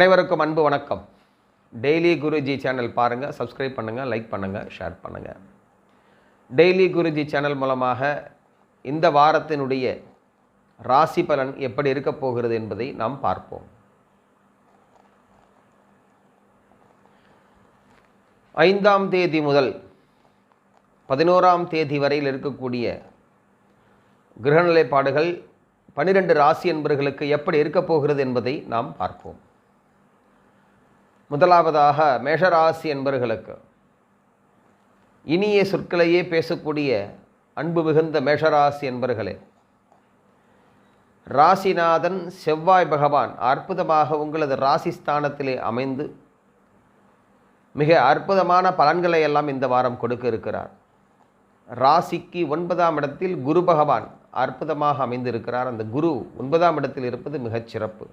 அனைவருக்கும் அன்பு வணக்கம். டெய்லி குருஜி சேனல் பாருங்கள் சப்ஸ்கிரைப் பண்ணுங்கள் லைக் பண்ணுங்கள் ஷேர் பண்ணுங்கள் டெய்லி குருஜி சேனல் மூலமாக இந்த வாரத்தினுடைய ராசி பலன் எப்படி இருக்கப் போகிறது என்பதை நாம் பார்ப்போம். ஐந்தாம் தேதி முதல் பதினோராம் தேதி வரையில் இருக்கக்கூடிய கிரகநிலைப்பாடுகள் பனிரெண்டு ராசி என்பர்களுக்கு எப்படி இருக்கப் போகிறது என்பதை நாம் பார்ப்போம். முதலாவதாக மேஷராசி என்பர்களுக்கு. இனிய சொற்களையே பேசக்கூடிய அன்பு மிகுந்த மேஷராசி என்பர்களே. ராசிநாதன் செவ்வாய் பகவான் அற்புதமாக உங்களது ராசி ஸ்தானத்திலே அமைந்து மிக அற்புதமான பலன்களை எல்லாம் இந்த வாரம் கொடுக்க இருக்கிறார். ராசிக்கு ஒன்பதாம் இடத்தில் குரு பகவான் அற்புதமாக அமைந்திருக்கிறார். அந்த குரு ஒன்பதாம் இடத்தில் இருப்பது மிகச் சிறப்பு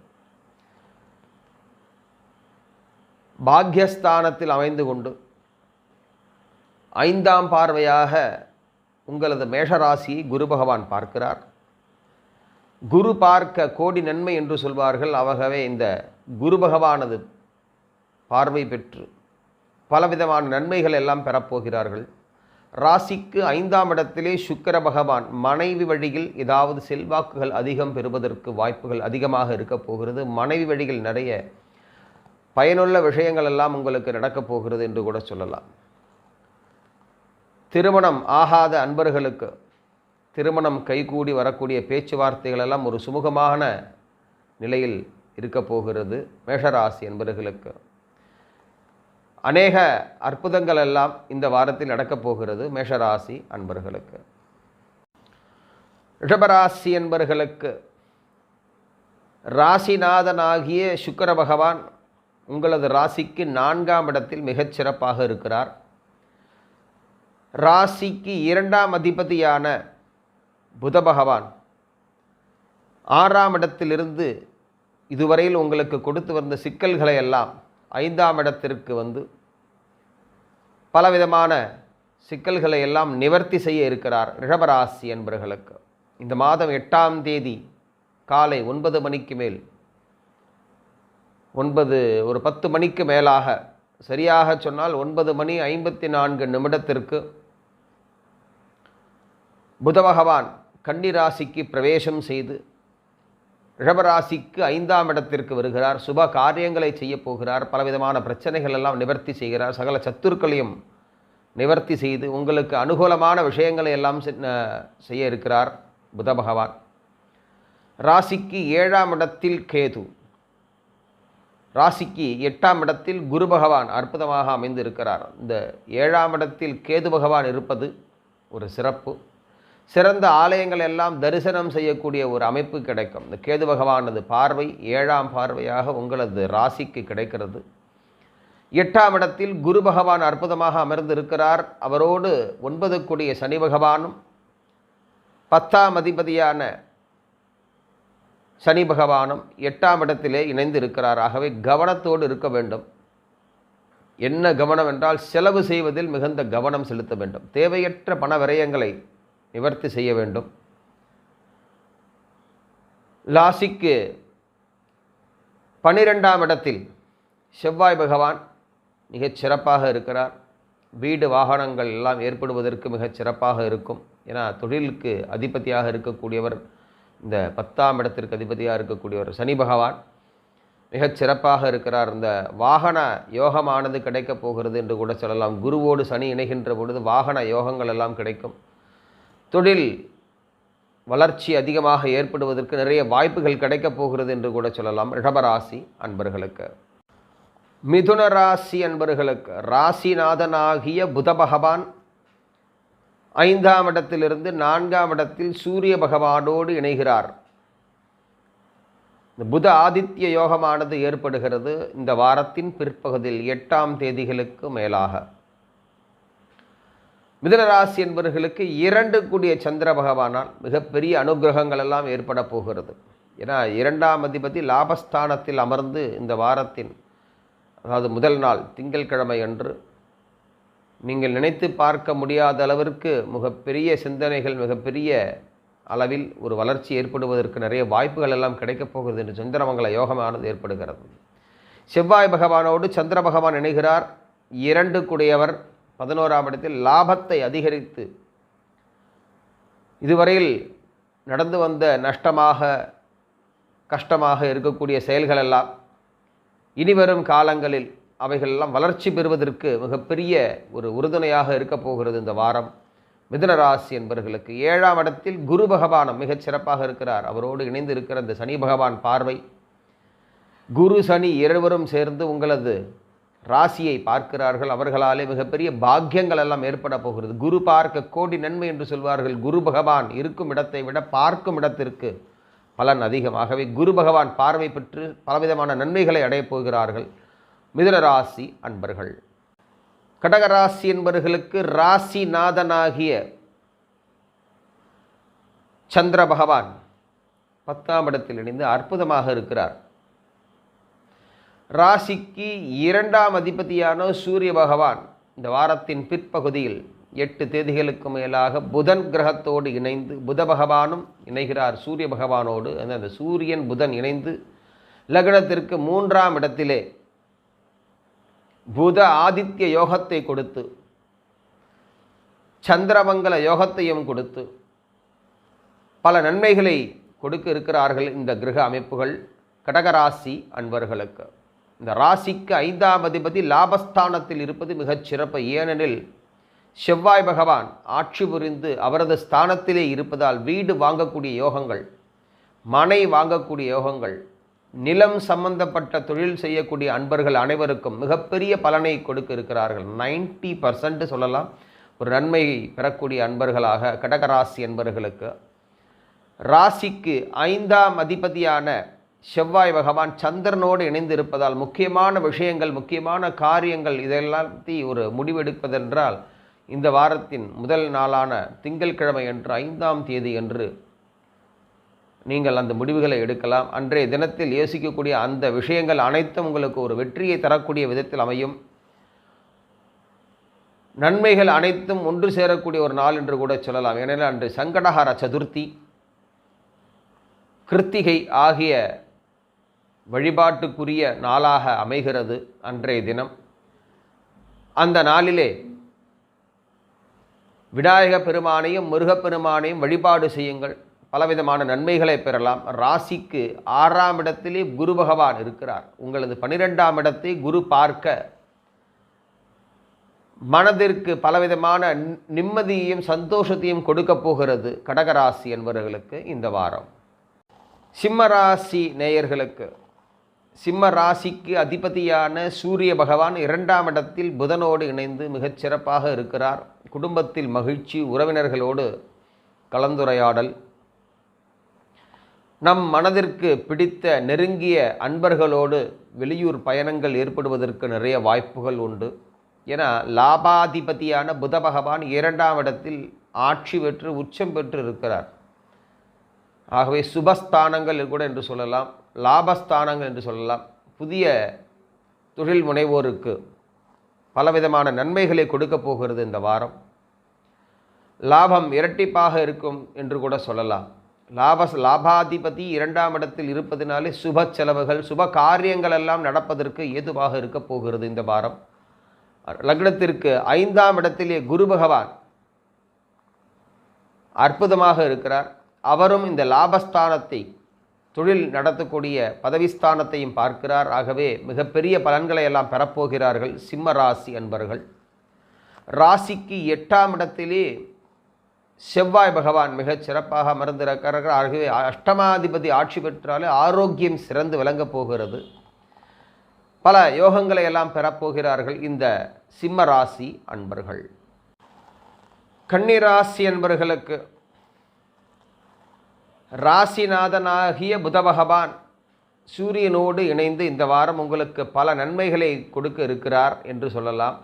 பாக்யஸ்தானத்தில் அமைந்து கொண்டு ஐந்தாம் பார்வையாக உங்களது மேஷராசியை குரு பகவான் பார்க்கிறார். குரு பார்க்க கோடி நன்மை என்று சொல்வார்கள். ஆகவே இந்த குரு பகவானது பார்வை பெற்று பலவிதமான நன்மைகள் எல்லாம் பெறப்போகிறார்கள். ராசிக்கு ஐந்தாம் இடத்திலே சுக்கர பகவான் மனைவி வழியில் ஏதாவது செல்வாக்குகள் அதிகம் பெறுவதற்கு வாய்ப்புகள் அதிகமாக இருக்கப் போகிறது. மனைவி வழியில் நிறைய பயனுள்ள விஷயங்கள் எல்லாம் உங்களுக்கு நடக்கப் போகிறது என்று கூட சொல்லலாம். திருமணம் ஆகாத அன்பர்களுக்கு திருமணம் கைகூடி வரக்கூடிய பேச்சுவார்த்தைகள் எல்லாம் ஒரு சுமூகமான நிலையில் இருக்கப் போகிறது மேஷராசி என்பவர்களுக்கு அநேக அற்புதங்கள் எல்லாம் இந்த வாரத்தில் நடக்கப் போகிறது மேஷராசி அன்பர்களுக்கு. ரிஷபராசி என்பர்களுக்கு ராசிநாதனாகிய சுக்கர பகவான் உங்களது ராசிக்கு நான்காம் இடத்தில் மிகச் சிறப்பாக இருக்கிறார். ராசிக்கு இரண்டாம் அதிபதியான புத பகவான் ஆறாம் இடத்திலிருந்து இதுவரையில் உங்களுக்கு கொடுத்து வந்த சிக்கல்களை எல்லாம் ஐந்தாம் இடத்திற்கு வந்து பலவிதமான சிக்கல்களை எல்லாம் நிவர்த்தி செய்ய இருக்கிறார் ரிஷபராசி என்பவர்களுக்கு இந்த மாதம் எட்டாம் தேதி காலை ஒன்பது மணிக்கு மேல் ஒன்பது ஒரு பத்து மணிக்கு மேலாக. சரியாக சொன்னால் ஒன்பது மணி ஐம்பத்தி நான்கு நிமிடத்திற்கு. புத பகவான் கன்னிராசிக்கு பிரவேசம் செய்து ரிஷபராசிக்கு ஐந்தாம் இடத்திற்கு வருகிறார். சுப காரியங்களை செய்யப் போகிறார். பலவிதமான பிரச்சனைகள் எல்லாம் நிவர்த்தி செய்கிறார். சகல சத்துருக்களையும் நிவர்த்தி செய்து உங்களுக்கு அனுகூலமான விஷயங்களை எல்லாம் செய்ய இருக்கிறார் புத பகவான். ராசிக்கு ஏழாம் இடத்தில் கேது. ராசிக்கு எட்டாம் இடத்தில் குரு பகவான் அற்புதமாக அமைந்து இருக்கிறார் இந்த ஏழாம் இடத்தில் கேது பகவான் இருப்பது ஒரு சிறப்பு. சிறந்த ஆலயங்கள் எல்லாம் தரிசனம் செய்யக்கூடிய ஒரு அமைப்பு கிடைக்கும். இந்த கேது பகவானது பார்வை ஏழாம் பார்வையாக உங்களது ராசிக்கு கிடைக்கிறது. எட்டாம் இடத்தில் குரு பகவான் அற்புதமாக அமர்ந்து இருக்கிறார் அவரோடு ஒன்பது கூடிய சனி பகவானும் பத்தாம் அதிபதியான சனி பகவானும் எட்டாம் இடத்திலே இணைந்து இருக்கிறார் ஆகவே கவனத்தோடு இருக்க வேண்டும். என்ன கவனம் என்றால் செலவு செய்வதில் மிகுந்த கவனம் செலுத்த வேண்டும். தேவையற்ற பண விரயங்களை நிவர்த்தி செய்ய வேண்டும். லாசிக்கு பனிரெண்டாம் இடத்தில் செவ்வாய் பகவான் மிகச் சிறப்பாக இருக்கிறார். வீடு வாகனங்கள் எல்லாம் ஏற்படுவதற்கு மிகச் சிறப்பாக இருக்கும். ஏன்னா தொழிலுக்கு அதிபதியாக இருக்கக்கூடியவர் இந்த பத்தாம் இடத்திற்கு அதிபதியாக இருக்கக்கூடியவர் சனி பகவான் மிகச் சிறப்பாக இருக்கிறார். இந்த வாகன யோகமானது கிடைக்கப் போகிறது என்று கூட சொல்லலாம். குருவோடு சனி இணைகின்ற பொழுது வாகன யோகங்கள் எல்லாம் கிடைக்கும். தொழில் வளர்ச்சி அதிகமாக ஏற்படுவதற்கு நிறைய வாய்ப்புகள் கிடைக்கப் போகிறது என்று கூட சொல்லலாம். ரிஷபராசி அன்பர்களுக்கு. மிதுன ராசி அன்பர்களுக்கு. ராசிநாதனாகிய புத பகவான் ஐந்தாம் இடத்திலிருந்து நான்காம் இடத்தில் சூரிய பகவானோடு இணைகிறார். இந்த புத ஆதித்ய யோகமானது ஏற்படுகிறது இந்த வாரத்தின் பிற்பகுதியில் எட்டாம் தேதிகளுக்கு மேலாக. மிதனராசி என்பவர்களுக்கு இரண்டு கூடிய சந்திர பகவானால் மிகப்பெரிய அனுகிரகங்கள் எல்லாம் ஏற்பட போகிறது. ஏன்னா இரண்டாம் அதிபதி லாபஸ்தானத்தில் அமர்ந்து இந்த வாரத்தின் அதாவது முதல் நாள் திங்கட்கிழமை அன்று நீங்கள் நினைத்து பார்க்க முடியாத அளவிற்கு மிகப்பெரிய சிந்தனைகள் மிகப்பெரிய அளவில் ஒரு வளர்ச்சி ஏற்படுவதற்கு நிறைய வாய்ப்புகள் எல்லாம் கிடைக்கப் போகிறது என்று சந்திரமங்கல யோகமானது ஏற்படுகிறது. செவ்வாய் பகவானோடு சந்திர பகவான் இணைகிறார். இரண்டு குடையவர் பதினோராம் இடத்தில் லாபத்தை அதிகரித்து இதுவரையில் நடந்து வந்த நஷ்டமாக கஷ்டமாக இருக்கக்கூடிய செயல்களெல்லாம் இனிவரும் காலங்களில் அவைகளெல்லாம் வளர்ச்சி பெறுவதற்கு மிகப்பெரிய ஒரு உறுதுணையாக இருக்கப் போகிறது இந்த வாரம். மிதுன ராசி என்பவர்களுக்கு ஏழாம் இடத்தில் குரு பகவான் மிகச் சிறப்பாக இருக்கிறார். அவரோடு இணைந்து இருக்கிற இந்த சனி பகவான் பார்வை. குரு சனி இருவரும் சேர்ந்து உங்களது ராசியை பார்க்கிறார்கள். அவர்களாலே மிகப்பெரிய பாக்கியங்கள் எல்லாம் ஏற்பட போகிறது. குரு பார்க்க கோடி நன்மை என்று சொல்வார்கள். குரு பகவான் இருக்கும் இடத்தை விட பார்க்கும் இடத்திற்கு பலன் அதிகமாகவே குரு பகவான் பார்வை பெற்று பலவிதமான நன்மைகளை அடையப் போகிறார்கள். மிதுன ராசி அன்பர்கள். கடகராசி என்பவர்களுக்கு ராசி நாதனாகிய சந்திர பகவான் பத்தாம் இடத்தில் இணைந்து அற்புதமாக இருக்கிறார். ராசிக்கு இரண்டாம் அதிபதியான சூரிய பகவான் இந்த வாரத்தின் பிற்பகுதியில் எட்டு தேதிகளுக்கு மேலாக புதன் கிரகத்தோடு இணைந்து புத பகவானும் இணைகிறார். சூரிய பகவானோடு அந்த சூரியன் புதன் இணைந்து லக்னத்திற்கு மூன்றாம் இடத்திலே புத ஆதித்ய யோகத்தை கொடுத்து சந்திரமங்கல யோகத்தையும் கொடுத்து பல நன்மைகளை கொடுக்க இருக்கிறார்கள் இந்த கிரக அமைப்புகள் கடகராசி அன்பர்களுக்கு. இந்த ராசிக்கு ஐந்தாம் அதிபதி லாபஸ்தானத்தில் இருப்பது மிகச் சிறப்பு. ஏனெனில் செவ்வாய் பகவான் ஆட்சி புரிந்து அவரது ஸ்தானத்திலே இருப்பதால் வீடு வாங்கக்கூடிய யோகங்கள் மனை வாங்கக்கூடிய யோகங்கள் நிலம் சம்பந்தப்பட்ட தொழில் செய்யக்கூடிய அன்பர்கள் அனைவருக்கும் மிகப்பெரிய பலனை கொடுக்க இருக்கிறார்கள். நைன்டி பர்சன்ட் சொல்லலாம். ஒரு நன்மை பெறக்கூடிய அன்பர்களாக கடகராசி அன்பர்களுக்கு ராசிக்கு ஐந்தாம் அதிபதியான செவ்வாய் பகவான் சந்திரனோடு இணைந்து இருப்பதால் முக்கியமான விஷயங்கள் முக்கியமான காரியங்கள் இதெல்லாத்தையும் ஒரு முடிவெடுப்பதென்றால் இந்த வாரத்தின் முதல் நாளான திங்கட்கிழமை அன்று ஐந்தாம் தேதி என்று நீங்கள் அந்த முடிவுகளை எடுக்கலாம். அன்றைய தினத்தில் யோசிக்கக்கூடிய அந்த விஷயங்கள் அனைத்தும் உங்களுக்கு ஒரு வெற்றியை தரக்கூடிய விதத்தில் அமையும். நன்மைகள் அனைத்தும் ஒன்று சேரக்கூடிய ஒரு நாள் என்று கூட சொல்லலாம். ஏனெனில் அன்று சங்கடஹார சதுர்த்தி கிருத்திகை ஆகிய வழிபாட்டுக்குரிய நாளாக அமைகிறது அன்றைய தினம். அந்த நாளிலே விநாயக பெருமானையும் முருகப்பெருமானையும் வழிபாடு செய்யுங்கள். பலவிதமான நன்மைகளை பெறலாம். ராசிக்கு ஆறாம் இடத்திலே குரு பகவான் இருக்கிறார். உங்களது பனிரெண்டாம் இடத்தை குரு பார்க்க மனதிற்கு பலவிதமான நிம்மதியையும் சந்தோஷத்தையும் கொடுக்க போகிறது கடகராசி என்பவர்களுக்கு இந்த வாரம். சிம்மராசி நேயர்களுக்கு சிம்ம ராசிக்கு அதிபதியான சூரிய பகவான் இரண்டாம் இடத்தில் புதனோடு இணைந்து மிகச்சிறப்பாக இருக்கிறார். குடும்பத்தில் மகிழ்ச்சி உறவினர்களோடு கலந்துரையாடல் நம் மனதிற்கு பிடித்த நெருங்கிய அன்பர்களோடு வெளியூர் பயணங்கள் ஏற்படுவதற்கு நிறைய வாய்ப்புகள் உண்டு. ஏன்னா லாபாதிபதியான புத பகவான் இரண்டாம் இடத்தில் ஆட்சி பெற்று உச்சம் பெற்று இருக்கிறார். ஆகவே சுபஸ்தானங்கள் கூட என்று சொல்லலாம் லாபஸ்தானங்கள் என்று சொல்லலாம். புதிய தொழில் முனைவோருக்கு பலவிதமான நன்மைகளை கொடுக்க போகிறது இந்த வாரம். லாபம் இரட்டிப்பாக இருக்கும் என்று கூட சொல்லலாம். லாப லாபாதிபதி இரண்டாம் இடத்தில் இருப்பதினாலே சுப செலவுகள் சுப காரியங்கள் எல்லாம் நடப்பதற்கு ஏதுவாக இருக்க போகிறது இந்த வாரம். லக்னத்திற்கு ஐந்தாம் இடத்திலே குரு பகவான் அற்புதமாக இருக்கிறார். அவரும் இந்த லாபஸ்தானத்தை தொழில் நடத்தக்கூடிய பதவிஸ்தானத்தையும் பார்க்கிறார். ஆகவே மிகப்பெரிய பலன்களை எல்லாம் பெறப்போகிறார்கள் சிம்ம ராசி அன்பர்கள். ராசிக்கு எட்டாம் இடத்திலே செவ்வாய் பகவான் மிகச் சிறப்பாக அமர்ந்திருக்கிறார்கள் ஆகவே அஷ்டமாதிபதி ஆட்சி பெற்றாலே ஆரோக்கியம் சிறந்து விளங்கப் போகிறது. பல யோகங்களை எல்லாம் பெறப்போகிறார்கள் இந்த சிம்ம ராசி அன்பர்கள். கன்னிராசி அன்பர்களுக்கு ராசிநாதனாகிய புத பகவான் சூரியனோடு இணைந்து இந்த வாரம் உங்களுக்கு பல நன்மைகளை கொடுக்க இருக்கிறார் என்று சொல்லலாம்.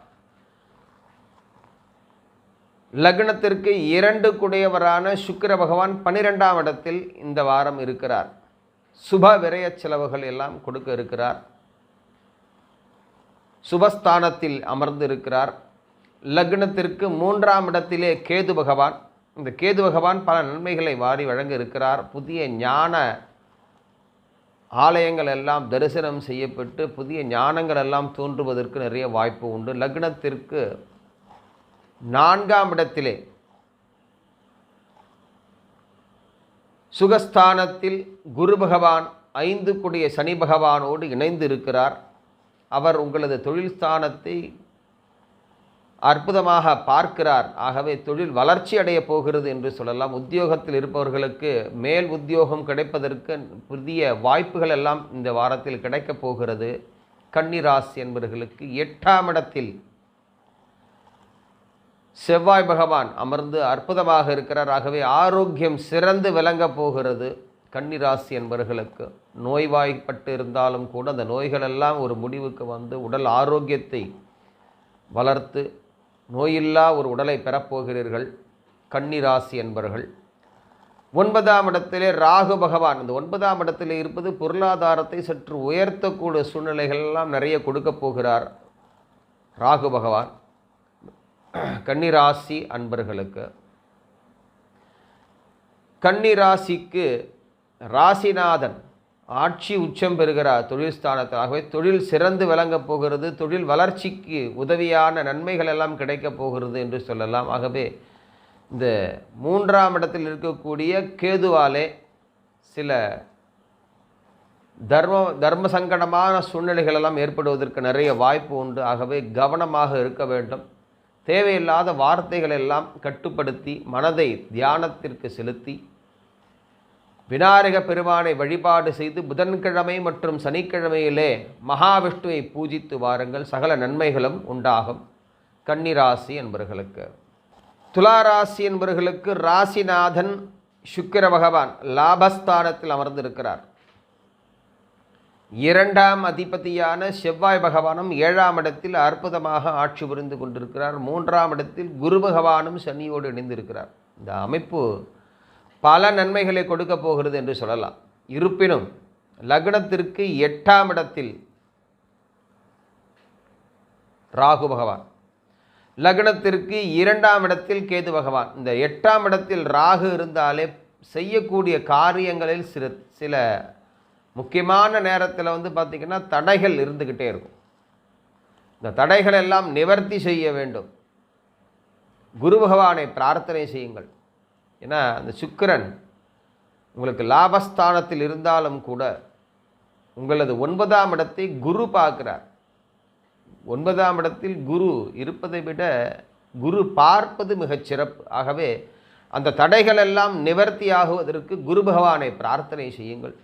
லக்னத்திற்கு இரண்டு குடையவரான சுக்கிர பகவான் பன்னிரெண்டாம் இடத்தில் இந்த வாரம் இருக்கிறார். சுப விரய செலவுகள் எல்லாம் கொடுக்க இருக்கிறார். சுபஸ்தானத்தில் அமர்ந்து இருக்கிறார் லக்னத்திற்கு மூன்றாம் இடத்திலே கேது பகவான். இந்த கேது பகவான் பல நன்மைகளை வாரி வழங்க இருக்கிறார். புதிய ஞான ஆலயங்கள் எல்லாம் தரிசனம் செய்யப்பட்டு புதிய ஞானங்கள் எல்லாம் தோன்றுவதற்கு நிறைய வாய்ப்பு உண்டு. லக்னத்திற்கு நான்காம் இடத்திலே. சுகஸ்தானத்தில் குரு பகவான் ஐந்து கொடிய சனி பகவானோடு இணைந்து இருக்கிறார் அவர் உங்களது தொழில் ஸ்தானத்தை அற்புதமாக பார்க்கிறார். ஆகவே தொழில் வளர்ச்சி அடைய போகிறது என்று சொல்லலாம். உத்தியோகத்தில் இருப்பவர்களுக்கு மேல் உத்தியோகம் கிடைப்பதற்கு புதிய வாய்ப்புகள் எல்லாம் இந்த வாரத்தில் கிடைக்கப் போகிறது. கன்னிராசி என்பவர்களுக்கு எட்டாம் இடத்தில் செவ்வாய் பகவான் அமர்ந்து அற்புதமாக இருக்கிறார். ஆகவே ஆரோக்கியம் சிறந்து விளங்கப் போகிறது கன்னிராசி என்பவர்களுக்கு நோய்வாய்ப்பட்டு இருந்தாலும் கூட அந்த நோய்களெல்லாம் ஒரு முடிவுக்கு வந்து உடல் ஆரோக்கியத்தை வளர்த்து நோயில்லா ஒரு உடலை பெறப்போகிறீர்கள் கன்னிராசி என்பவர்கள் ஒன்பதாம் இடத்திலே ராகு பகவான். இந்த ஒன்பதாம் இடத்திலே இருப்பது பொருளாதாரத்தை சற்று உயர்த்தக்கூடிய சூழ்நிலைகள் எல்லாம் நிறைய கொடுக்கப் போகிறார் ராகு பகவான். கன்னிராசி அன்பர்களுக்கு கன்னிராசிக்கு ராசிநாதன் ஆட்சி உச்சம் பெறுகிறார் தொழில் ஸ்தானத்தாகவே. தொழில் சிறந்து விளங்கப் போகிறது தொழில் வளர்ச்சிக்கு உதவியான நன்மைகள் எல்லாம் கிடைக்கப் போகிறது என்று சொல்லலாம். ஆகவே இந்த மூன்றாம் இடத்தில் இருக்கக்கூடிய கேதுவாலே சில தர்ம தர்ம சங்கடமான சூழ்நிலைகள் எல்லாம் ஏற்படுவதற்கு நிறைய வாய்ப்பு உண்டு. ஆகவே கவனமாக இருக்க வேண்டும். தேவையில்லாத வார்த்தைகள் எல்லாம் கட்டுப்படுத்தி மனதை தியானத்திற்கு செலுத்தி விநாயக பெருமானை வழிபாடு செய்து புதன்கிழமை மற்றும் சனிக்கிழமையிலே மகாவிஷ்ணுவை பூஜித்து வாருங்கள். சகல நன்மைகளும் உண்டாகும். கன்னிராசி என்பவர்களுக்கு துளாராசி என்பவர்களுக்கு ராசிநாதன் சுக்கிர பகவான் லாபஸ்தானத்தில் அமர்ந்திருக்கிறார். இரண்டாம் அதிபதியான செவ்வாய் பகவானும் ஏழாம் இடத்தில் அற்புதமாக ஆட்சி புரிந்து கொண்டிருக்கிறார். மூன்றாம் இடத்தில் குரு பகவானும் சனியோடு இணைந்திருக்கிறார். இந்த அமைப்பு பல நன்மைகளை கொடுக்க போகிறது என்று சொல்லலாம். இருப்பினும் லக்னத்திற்கு எட்டாம் இடத்தில் ராகு பகவான் லக்னத்திற்கு இரண்டாம் இடத்தில் கேது பகவான். இந்த எட்டாம் இடத்தில் ராகு இருந்தாலே செய்யக்கூடிய காரியங்களில் சில சில முக்கியமான நேரத்தில் வந்து பார்த்திங்கன்னா தடைகள் இருந்துக்கிட்டே இருக்கும். இந்த தடைகள் எல்லாம் நிவர்த்தி செய்ய வேண்டும். குரு பகவானை பிரார்த்தனை செய்யுங்கள். ஏன்னா அந்த சுக்கிரன் உங்களுக்கு லாபஸ்தானத்தில் இருந்தாலும் கூட உங்களது ஒன்பதாம் இடத்தை குரு பார்க்கிறார். ஒன்பதாம் இடத்தில் குரு இருப்பதை விட குரு பார்ப்பது மிகச் சிறப்பு. ஆகவே அந்த தடைகள் எல்லாம் நிவர்த்தி ஆகுவதற்கு குரு பகவானை பிரார்த்தனை செய்யுங்கள்.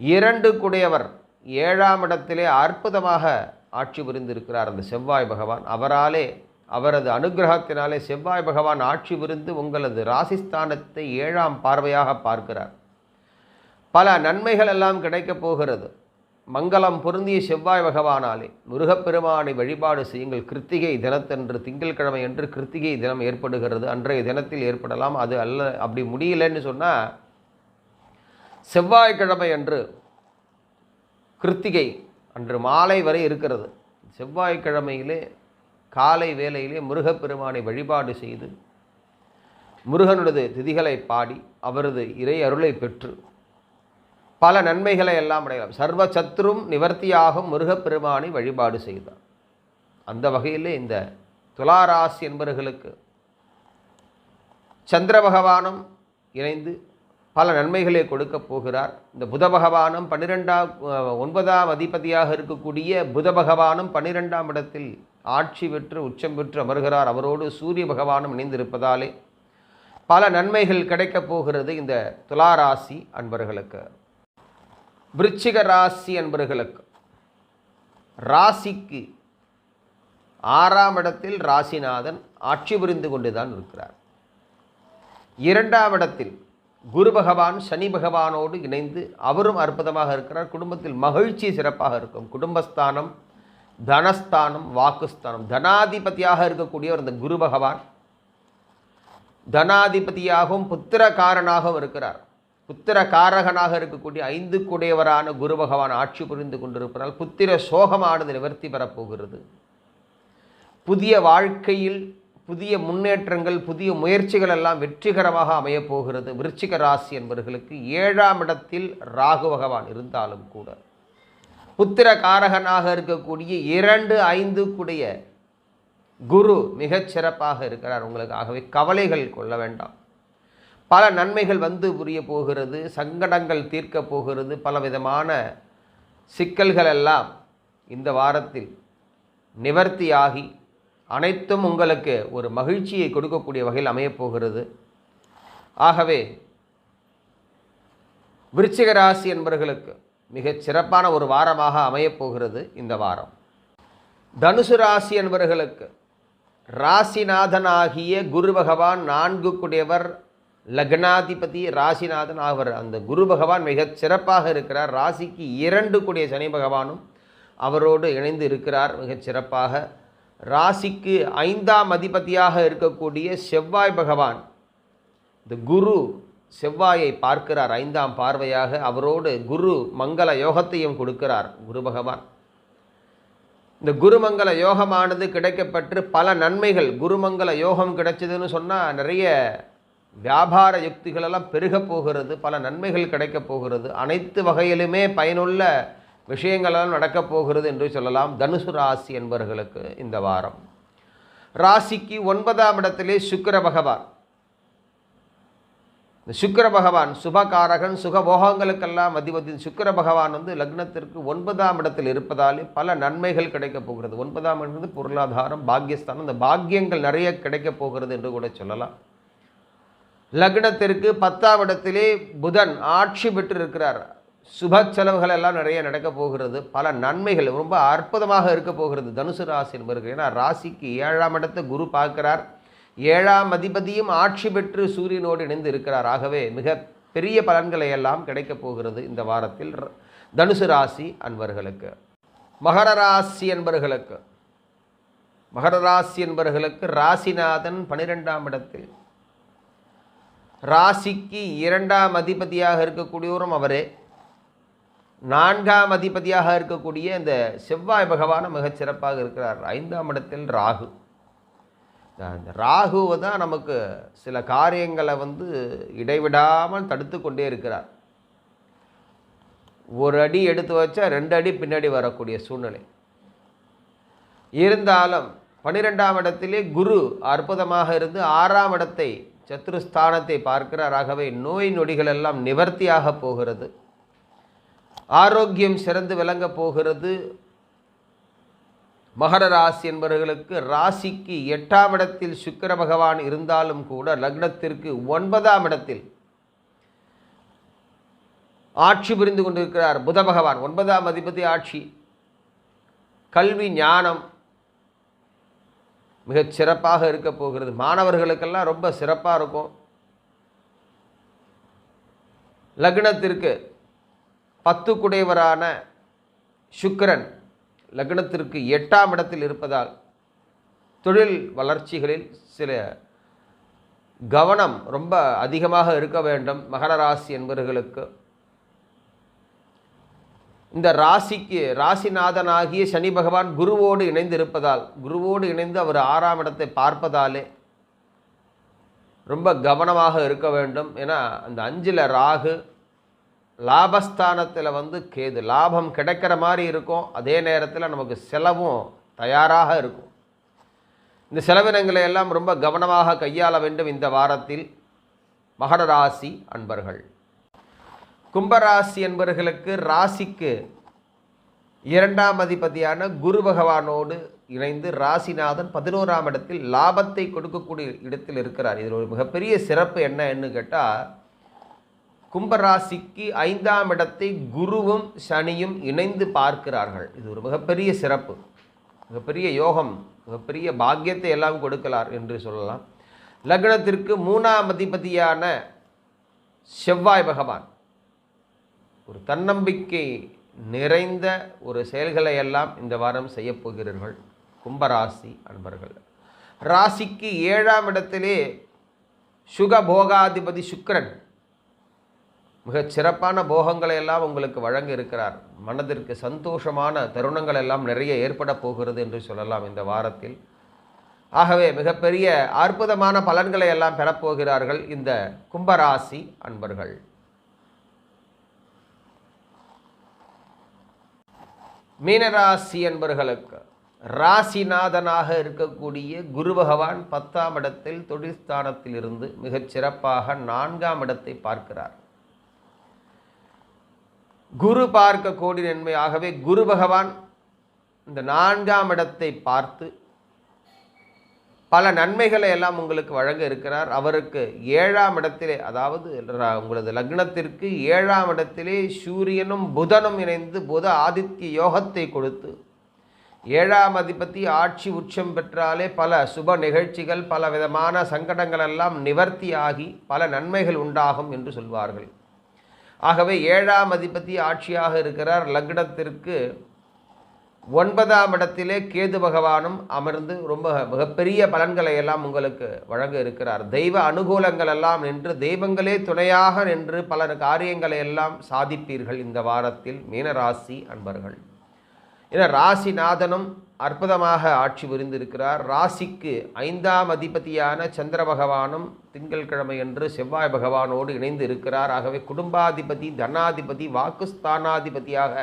இரண்டு குடையவர் ஏழாம் இடத்திலே அற்புதமாக ஆட்சி புரிந்திருக்கிறார் அந்த செவ்வாய் பகவான். அவராலே அவரது அனுகிரகத்தினாலே செவ்வாய் பகவான் ஆட்சி புரிந்து உங்களது ராசிஸ்தானத்தை ஏழாம் பார்வையாக பார்க்கிறார். பல நன்மைகள் எல்லாம் கிடைக்கப் போகிறது. மங்களம் பொருந்திய செவ்வாய் பகவானாலே முருகப்பெருமானை வழிபாடு செய்யுங்கள். கிருத்திகை தினத்தன்று திங்கட்கிழமை என்று கிருத்திகை தினம் ஏற்படுகிறது. அன்றைய தினத்தில் ஏற்படலாம். அது அல்ல அப்படி முடியலன்னு சொன்னால் செவ்வாய்க்கிழமை அன்று கிருத்திகை அன்று மாலை வரை இருக்கிறது. செவ்வாய்க்கிழமையிலே காலை வேளையிலே முருகப்பெருமானை வழிபாடு செய்து முருகனுடைய திதிகளை பாடி அவரது இறை அருளை பெற்று பல நன்மைகளை எல்லாம் அடையலாம் சர்வ சத்ரும் நிவர்த்தியாகும் முருகப்பெருமானை வழிபாடு செய்தார். அந்த வகையிலே இந்த துளாராசி என்பவர்களுக்கு சந்திர பகவானும் இணைந்து பல நன்மைகளை கொடுக்கப் போகிறார். இந்த புத பகவானும் பன்னிரெண்டாம் ஒன்பதாம் அதிபதியாக இருக்கக்கூடிய புத பகவானும் பன்னிரெண்டாம் இடத்தில் ஆட்சி பெற்று உச்சம் பெற்று அமர்கிறார். அவரோடு சூரிய பகவானும் இணைந்திருப்பதாலே பல நன்மைகள் கிடைக்கப் போகிறது இந்த துளாராசி அன்பர்களுக்கு. விருச்சிக ராசி அன்பர்களுக்கு. ராசிக்கு ஆறாம் இடத்தில் ராசிநாதன் ஆட்சி புரிந்து கொண்டுதான் இருக்கிறார். இரண்டாம் இடத்தில் குரு பகவான் சனி பகவானோடு இணைந்து அவரும் அற்புதமாக இருக்கிறார். குடும்பத்தில் மகிழ்ச்சி சிறப்பாக இருக்கும். குடும்பஸ்தானம் தனஸ்தானம் வாக்குஸ்தானம். தனாதிபதியாக இருக்கக்கூடியவர் இந்த குரு பகவான். தனாதிபதியாகவும் புத்திரக்காரனாகவும் இருக்கிறார். புத்திரக்காரகனாக இருக்கக்கூடிய ஐந்து குடையவரான குரு பகவான் ஆட்சி புரிந்து கொண்டிருப்பதால் புத்திர சோகமானது நிவர்த்தி பெறப்போகிறது. புதிய வாழ்க்கையில் புதிய முன்னேற்றங்கள் புதிய முயற்சிகள் எல்லாம் வெற்றிகரமாக அமையப்போகிறது விருச்சிக ராசி என்பவர்களுக்கு ஏழாம் இடத்தில் ராகு பகவான் இருந்தாலும் கூட. புத்திர காரகனாக இருக்கக்கூடிய இரண்டு ஐந்து கூடிய குரு மிகச் சிறப்பாக இருக்கிறார். உங்களுக்கு ஆகவே கவலைகள் கொள்ள வேண்டாம். பல நன்மைகள் வந்து புரிய போகிறது. சங்கடங்கள் தீர்க்க போகிறது. பலவிதமான சிக்கல்கள் எல்லாம் இந்த வாரத்தில் நிவர்த்தியாகி அனைத்தும் உங்களுக்கு ஒரு மகிழ்ச்சியை கொடுக்கக்கூடிய வகையில் அமையப்போகிறது. ஆகவே விருச்சிக ராசி என்பவர்களுக்கு மிகச் சிறப்பான ஒரு வாரமாக அமையப்போகிறது இந்த வாரம். தனுசு ராசி என்பவர்களுக்கு ராசிநாதனாகிய குரு பகவான் நான்கு குடையவர் லக்னாதிபதி ராசிநாதன் ஆவர். அந்த குரு பகவான் மிகச் சிறப்பாக இருக்கிறார். ராசிக்கு இரண்டு கூடிய சனி பகவானும் அவரோடு இணைந்து இருக்கிறார். மிகச் சிறப்பாக ராசிக்கு ஐந்தாம் அதிபதியாக இருக்கக்கூடிய செவ்வாய் பகவான் இந்த குரு செவ்வாயை பார்க்கிறார் ஐந்தாம் பார்வையாக. அவரோடு குரு மங்கள யோகத்தையும் கொடுக்கிறார் குரு பகவான். இந்த குருமங்கல யோகமானது கிடைக்கப்பெற்று பல நன்மைகள். குருமங்கல யோகம் கிடைச்சதுன்னு சொன்னால் நிறைய வியாபார யுக்திகளெல்லாம் பெருகப் போகிறது பல நன்மைகள் கிடைக்கப் போகிறது. அனைத்து வகையிலுமே பயனுள்ள விஷயங்களெல்லாம் நடக்கப் போகிறது என்று சொல்லலாம். தனுசு ராசி என்பவர்களுக்கு இந்த வாரம். ராசிக்கு ஒன்பதாம் இடத்திலே சுக்கர பகவான். இந்த சுக்கிர பகவான் சுபகாரகன் சுகபோகங்களுக்கெல்லாம் அதிபதி சுக்கர பகவான் வந்து லக்னத்திற்கு ஒன்பதாம் இடத்தில் இருப்பதாலே பல நன்மைகள் கிடைக்கப் போகிறது. ஒன்பதாம் என்பது பொருளாதாரம் பாக்கியஸ்தானம். இந்த பாக்கியங்கள் நிறைய கிடைக்கப் போகிறது என்று கூட சொல்லலாம். லக்னத்திற்கு பத்தாம் இடத்திலே புதன் ஆட்சி பெற்று இருக்கிறார் சுப செலவுகள் எல்லாம் நிறைய நடக்க போகிறது. பல நன்மைகள் ரொம்ப அற்புதமாக இருக்க போகிறது. தனுசு ராசி என்பவர்கள். ஏன்னா ராசிக்கு ஏழாம் இடத்தை குரு பார்க்கிறார். ஏழாம் அதிபதியும் ஆட்சி பெற்று சூரியனோடு இணைந்து இருக்கிறார். ஆகவே மிக பெரிய பலன்களை எல்லாம் கிடைக்கப் போகிறது இந்த வாரத்தில் ர- தனுசு ராசி அன்பர்களுக்கு. மகர ராசி என்பர்களுக்கு. மகர ராசி என்பர்களுக்கு ராசிநாதன் பனிரெண்டாம் இடத்தில். ராசிக்கு இரண்டாம் அதிபதியாக இருக்கக்கூடியவரும் அவரே. நான்காம் அதிபதியாக இருக்கக்கூடிய இந்த செவ்வாய் பகவானும் மிகச்சிறப்பாக இருக்கிறார். ஐந்தாம் இடத்தில் ராகு. அந்த ராகுவை தான் நமக்கு சில காரியங்களை வந்து இடைவிடாமல் தடுத்து கொண்டே இருக்கிறார். ஒரு அடி எடுத்து வச்சா ரெண்டு அடி பின்னாடி வரக்கூடிய சூழ்நிலை. இருந்தாலும் பன்னிரெண்டாம் இடத்திலே குரு அற்புதமாக இருந்து ஆறாம் இடத்தை சத்துருஸ்தானத்தை பார்க்கிறார். ஆகவே நோய் நொடிகள் எல்லாம் நிவர்த்தியாக போகிறது. ஆரோக்கியம் சிறந்து விளங்கப் போகிறது. மகர ராசி என்பவர்களுக்கு ராசிக்கு எட்டாம் இடத்தில் சுக்கர பகவான் இருந்தாலும் கூட லக்னத்திற்கு ஒன்பதாம் இடத்தில் ஆட்சி புரிந்து கொண்டிருக்கிறார் புத பகவான். ஒன்பதாம் அதிபதி ஆட்சி. கல்வி ஞானம் மிகச் சிறப்பாக இருக்க போகிறது. மாணவர்களுக்கெல்லாம் ரொம்ப சிறப்பாக இருக்கும். லக்னத்திற்கு பத்து குடையவரான சுக்கிரன் லக்னத்திற்கு எட்டாம் இடத்தில் இருப்பதால் தொழில் வளர்ச்சிகளில் சில கவனம் ரொம்ப அதிகமாக இருக்க வேண்டும். மகர ராசி என்பவர்களுக்கு இந்த ராசிக்கு ராசிநாதனாகிய சனி பகவான் குருவோடு இணைந்து இருப்பதால் குருவோடு இணைந்து அவர் ஆறாம் இடத்தை பார்ப்பதாலே ரொம்ப கவனமாக இருக்க வேண்டும். ஏன்னா அந்த அஞ்சில் ராகு லாபஸ்தானத்தில் வந்து கேது லாபம் கிடைக்கிற மாதிரி இருக்கும். அதே நேரத்தில் நமக்கு செலவும் தயாராக இருக்கும். இந்த செலவினங்களை எல்லாம் ரொம்ப கவனமாக கையாள வேண்டும் இந்த வாரத்தில். மகர ராசி அன்பர்கள். கும்பராசி என்பர்களுக்கு ராசிக்கு இரண்டாம் அதிபதியான குரு பகவானோடு இணைந்து ராசிநாதன் பதினோராம் இடத்தில் லாபத்தை கொடுக்கக்கூடிய இடத்தில் இருக்கிறார். இதில் ஒரு மிகப்பெரிய சிறப்பு என்னன்னு கேட்டால் கும்பராசிக்கு ஐந்தாம் இடத்தை குருவும் சனியும் இணைந்து பார்க்கிறார்கள். இது ஒரு மிகப்பெரிய சிறப்பு. மிகப்பெரிய யோகம் மிகப்பெரிய பாக்கியத்தை எல்லாம் கொடுக்கலார் என்று சொல்லலாம். லக்னத்திற்கு மூணாம் அதிபதியான செவ்வாய் பகவான் ஒரு தன்னம்பிக்கை நிறைந்த ஒரு செயல்களை எல்லாம் இந்த வாரம் செய்யப்போகிறீர்கள் கும்பராசி அன்பர்கள் ராசிக்கு ஏழாம் இடத்திலே சுகபோகாதிபதி சுக்கரன் மிகச் சிறப்பான போகங்களை எல்லாம் உங்களுக்கு வழங்க இருக்கிறார் மனதிற்கு சந்தோஷமான தருணங்கள் எல்லாம் நிறைய ஏற்பட போகிறது என்று சொல்லலாம் இந்த வாரத்தில். ஆகவே மிகப்பெரிய அற்புதமான பலன்களை எல்லாம் பெறப்போகிறார்கள் இந்த கும்பராசி அன்பர்கள். மீனராசி அன்பர்களுக்கு ராசிநாதனாக இருக்கக்கூடிய குரு பகவான் பத்தாம் இடத்தில் தொழிற்ஸ்தானத்திலிருந்து மிகச் சிறப்பாக நான்காம் இடத்தை பார்க்கிறார். குரு பார்க்க கோடி நன்மை. ஆகவே குரு பகவான் இந்த நான்காம் இடத்தை பார்த்து பல நன்மைகளை எல்லாம் உங்களுக்கு வழங்க இருக்கிறார். அவருக்கு ஏழாம் இடத்திலே அதாவது உங்களது லக்னத்திற்கு ஏழாம் இடத்திலே சூரியனும் புதனும் இணைந்து புத ஆதித்ய யோகத்தை கொடுத்து ஏழாம் அதிபதி ஆட்சி உச்சம் பெற்றாலே பல சுப நிகழ்ச்சிகள் பல விதமான சங்கடங்கள் எல்லாம் நிவர்த்தியாகி பல நன்மைகள் உண்டாகும் என்று சொல்வார்கள். ஆகவே ஏழாம் அதிபதி ஆட்சியாக இருக்கிறார். லக்னத்திற்கு ஒன்பதாம் இடத்திலே கேது பகவானும் அமர்ந்து ரொம்ப மிகப்பெரிய பலன்களை எல்லாம் உங்களுக்கு வழங்க இருக்கிறார். தெய்வ அனுகூலங்கள் எல்லாம் நின்று தெய்வங்களே துணையாக நின்று பல காரியங்களை எல்லாம் சாதிப்பீர்கள் இந்த வாரத்தில் மீனராசி அன்பர்கள். ஏன்னா ராசிநாதனும் அற்புதமாக ஆட்சி புரிந்திருக்கிறார். ராசிக்கு ஐந்தாம் அதிபதியான சந்திர பகவானும் திங்கட்கிழமை என்று செவ்வாய் பகவானோடு இணைந்து இருக்கிறார். ஆகவே குடும்பாதிபதி தனாதிபதி வாக்குஸ்தானாதிபதியாக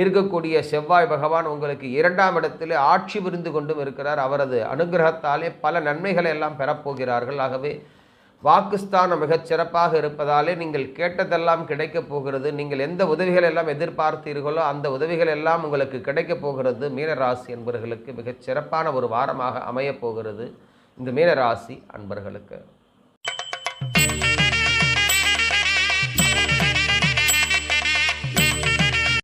இருக்கக்கூடிய செவ்வாய் பகவான் உங்களுக்கு இரண்டாம் இடத்திலே ஆட்சி புரிந்து கொண்டும் இருக்கிறார். அவரது அனுகிரகத்தாலே பல நன்மைகளை எல்லாம் பெறப்போகிறார்கள். ஆகவே வாக்குஸ்தானம் மிகச் சிறப்பாக இருப்பதாலே நீங்கள் கேட்டதெல்லாம் கிடைக்கப் போகிறது. நீங்கள் எந்த உதவிகள் எல்லாம் எதிர்பார்த்தீர்களோ அந்த உதவிகள் எல்லாம் உங்களுக்கு கிடைக்கப் போகிறது. மீனராசி என்பவர்களுக்கு மிகச் சிறப்பான ஒரு வாரமாக அமையப் போகிறது. இந்த மீனராசி அன்பர்களுக்கு.